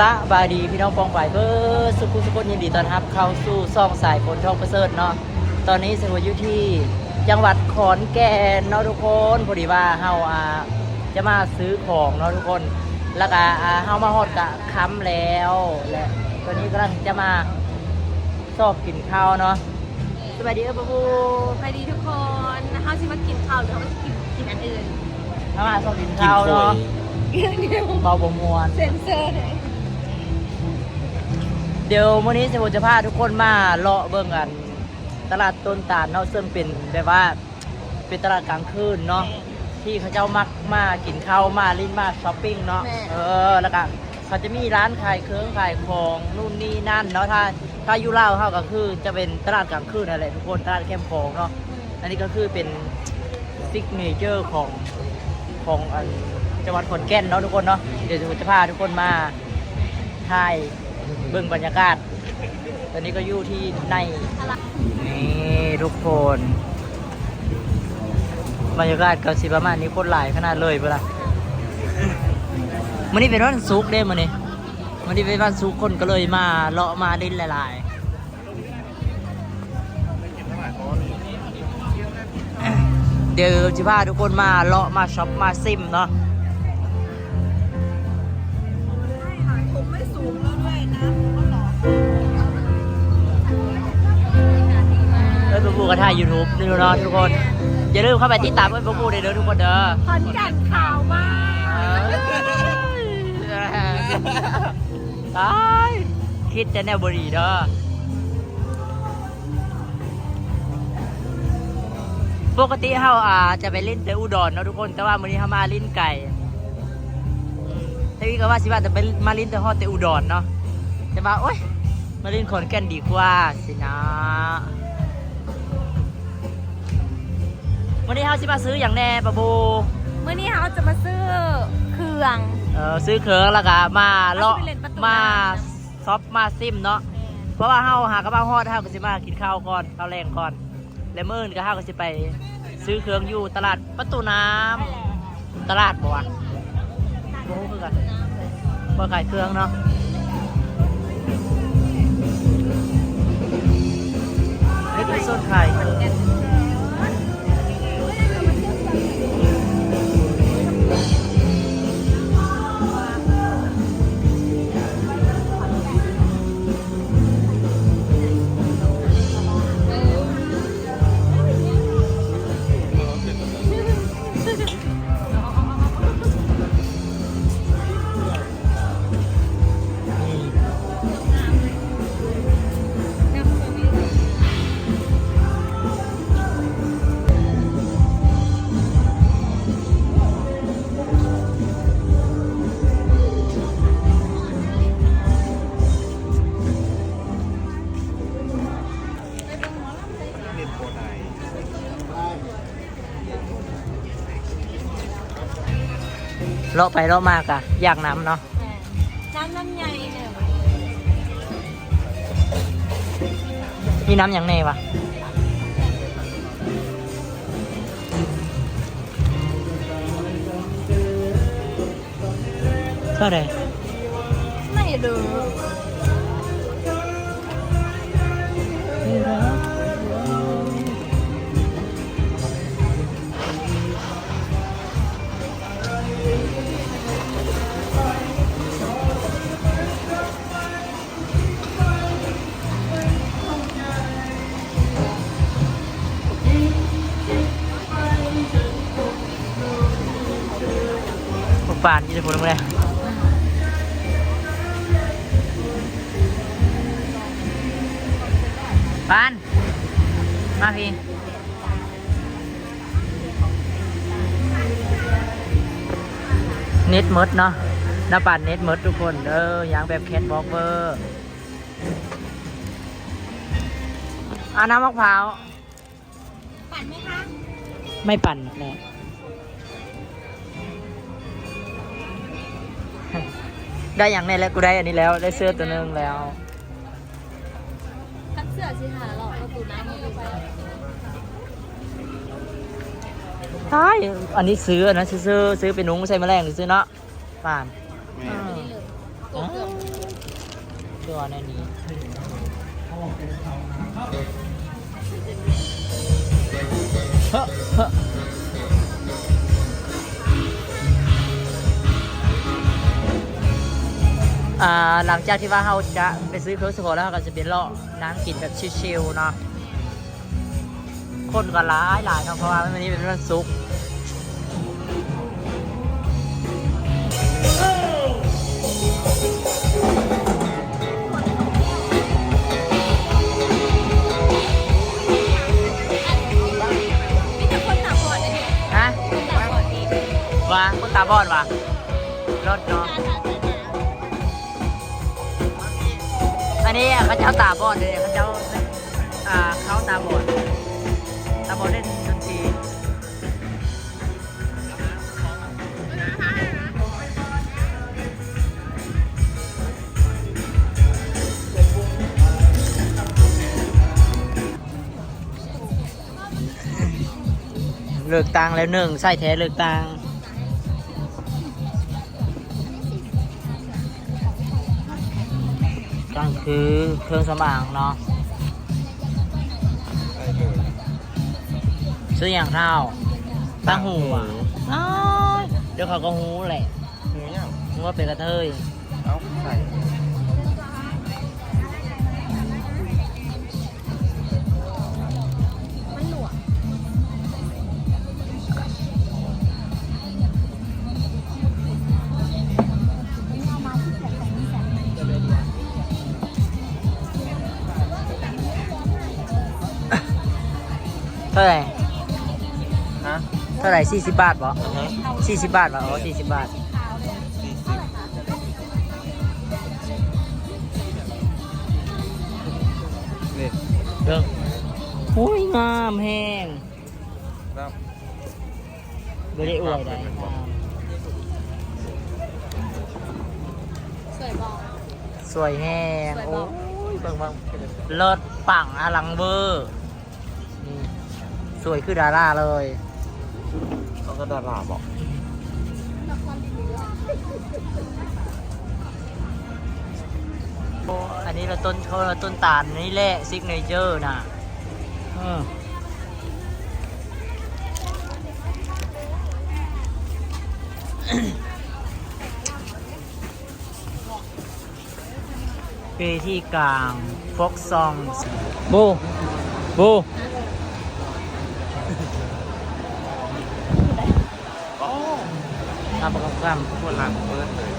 สบายดีพี่น้องปองฝ่ายเพื่อสุขุสุขยินดีต้อนรับเข้าสู่ซ่องสายฝนท่องประเสริฐเนาะตอนนี้สมุอยู่ที่จังหวัดขอนแก่นเนาะทุกคนพอดีว่าเฮาอ่าจะมาซื้อของเนาะทุกคนแล้วก็อ่าเฮามาฮอดกะค้ำแล้วและตอนนี้กำลังจะมาสอบกินข้าวเนาะสบายดีเออปะปูสวัสดีทุกคนนะคะที่มากินข้าวหรือเขามากินกินอันอื่นเฮามาสอบกินข้าวเนาะเบาบ่มวนเซนเซอร์เลย เดี๋ยวมื้อนี้จะจะพาทุกคนมาเลาะเบิ่งกัน ตลาดต้นตาลเนาะซึ่งเป็นแบบว่าเป็นตลาดกลางคืนเนาะที่เขาเจ้ามักมากินข้าวมาลิ้นมาช้อปปิ้งเนาะเออแล้วก็เขาจะมีร้านขายเครื่องขายของนู่นนี่นั่นเนาะถ้าถ้าอยู่ลาวเขาก็คือจะเป็นตลาดกลางคืนนั่นแหละทุกคนตลาดแคมป์ของเนาะ อันนี้ก็คือเป็นซิกเนเจอร์ของของอันจังหวัดขอนแก่นเนาะทุกคนเนาะเดี๋ยวจะพาทุกคนมาถ่าย เบิ่งบรรยากาศ ตอนนี้ก็อยู่ที่ใน นี่ทุกคน บรรยากาศก็สิประมาณนี้โคตรหลายขนาดเลยเวลามันนี้เป็นวันศุกเด้มันนี้มันนี้เป็นวันศุกคนก็เลยมาเลาะมาดิ้นหลายๆ เดี๋ยวจะพาทุกคนมาเลาะมาช็อปมาซิมเนาะ สูงแล้วด้วยนะผมก็หล่อเอ้ยบูบูก็ถ่ายยูทูบนี่เนาะทุกคน อย่าลืมเข้าไปติดตามเพื่อ้ยบูบูเด้อทุกคนเด้อขอนแก่นข่าวมากตายคิดจะแนวบุรีเด้อปกติเฮาอ่าจะไปเล่นแต่อุดรเนาะทุกคน แต่ว่ามื้อนี้เฮามาลิ้นไก่ อืมแต่พี่ก็ว่าสิว่าจะไปมาลิ้นแต่ฮอดแต่อุดรเนาะแต่ว่าโอ๊ยมาลิ้นขอนแก่นดีกว่าสินะวันนี้เฮาสิมาซื้ออย่างแน่ปะบูเมื่อนี้เขาจะมาซื้อเครื่องเออซื้อเครื่องแล้วก็มาเลาะเอาไปเล่นประตูมาน้ซอฟมาซิมเนาะเพราะว่าเฮาหากระเป๋าฮอดเฮาก็สิมากินข้าวก่อนข้าวแรงก่อน แล้วมื้อนี้ก็เฮาก็สิไปซื้อเครื่องอยู่ตลาดประตูน้ำตลาดบ่วะ บ่ฮู้คือกันบ่ขายเครื่องเนาะนี่คือโซนขายเครื่อง เลาะไปเลาะมากอะอยากน้ำเนาะน้ำน้ำใหญ่เนี่ยมีน้ำอย่างแน่วะเท่าไหร่ไม่รู้ ปานยี่สิบคนเลยปาน มาพี่เน็ตมดเนาะหน้าปานเน็ตมดทุกคนเด้ออย่างแบบแคทบอกเวอร์อาน้ำมะพร้าว ปั่นไหมคะ ไม่ปั่นแน่ ได้อย่างแนี้แล้วกูได้อันนี้แล้วได้เสื้อตัวหนึงแล้วทักเสื้อสิหาหรอกประตูน้ำมันไปใช่อันนี้ซื้ออันนั้นซื้อซื้อซื้อเป็นนุ้งใส่แมลงซื้อเนาะป่านนี่เลยกบเกือบชื่อว่าในนี้เฮ้อเฮ้อ หลังจากที่ว่าเราจะไปซื้อเครื่องสโคแล้วเราก็จะเป็นเลาะนั่งกินแบบชิลๆเนาะคนก็ร้ายหลายเนาะเพราะว่าวันนี้เป็นวันศุกร์มีแต่คนตาบอดเลยเนี่ยฮะคนตาบอดนี่ว่าคนตาบอดวะ อันนี้เขาเจ้าตาบอดเลยเขาเจ้าอ่าเขาตาบอดตาบอดเล่นดนตรีเลือกตังแล้วหนึ่งใส่แท้เลือกตัง ก็คือเครื่องสมางเนาะใช่เลยซื้ออย่างเท่าตั้งหูอะอ้ายเดี๋ยวเขาก็หูแหละหมูย่างมึงว่าเป็นกระเทย เอาใส่ ท่าไหร่ฮะเท่าไหร่สี่สิบบาทปะอือฮะสี่สิบบาทปะอ๋อสี่สิบบาท สี่สิบนี่เด้ออุ้ยงามแห้งแล้วไม่ได้อวยได้งามสวยบอกสวยแห้งสวยโอ้บอกยเบิ่งเบิ่งเลิศปังอลังเวอร์นี่ สวยคือดาราเลยเขาก็ดาราบอกโอ้อันนี้เราต้นเขาเราต้นตาลนี่แหละซิกเนเจอร์นะเออปีที่กลางฟกซอง บู บู ทำประกอบกหลังเปิดเลย